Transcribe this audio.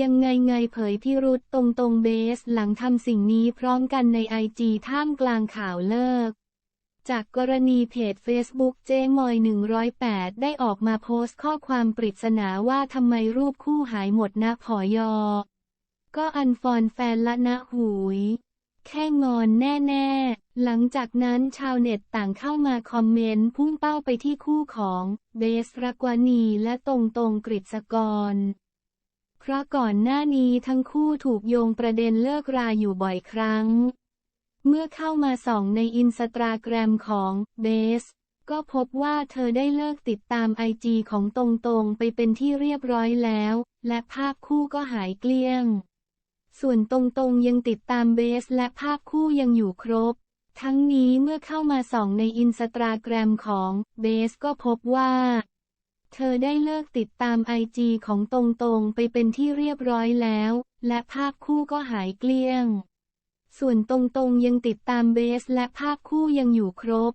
ยังไงไงเผยพิรุษตรงตรงเบสหลังทำสิ่งนี้พร้อมกันในไอจีท่ามกลางข่าวเลิก จากกรณีเพจ Facebook เจมอย 108 ได้ออกมาโพสต์ข้อความปริศนาว่าทำไมรูปคู่หายหมดนะผอยอ ก็อันฟอนแฟนละนะหุยแค่งอนแน่ๆ หลังจากนั้นชาวเน็ตต่างเข้ามาคอมเมนต์พุ่งเป้าไปที่คู่ของเบสรักวานีและตรงตรงกฤษกร เพราะก่อนหน้านี้ทั้งคู่ถูกโยงประเด็นเลิกราอยู่บ่อยครั้ง เมื่อเข้ามาส่องในอินสตาแกรมของเบสก็พบว่าเธอได้เลิกติดตามไอจีของตรงตรงไปเป็นที่เรียบร้อยแล้ว และภาพคู่ก็หายเกลี้ยง ส่วนตรงๆ ยังติดตามเบสและภาพคู่ยังอยู่ครบ ทั้งนี้เมื่อเข้ามาส่องในอินสตาแกรมของเบสก็พบว่า เธอได้เลิกติดตามไอจีของตรงๆ ไปเป็นที่เรียบร้อยแล้ว และภาพคู่ก็หายเกลี้ยง ส่วนตรงๆยังติดตามเบสและภาพคู่ยังอยู่ครบ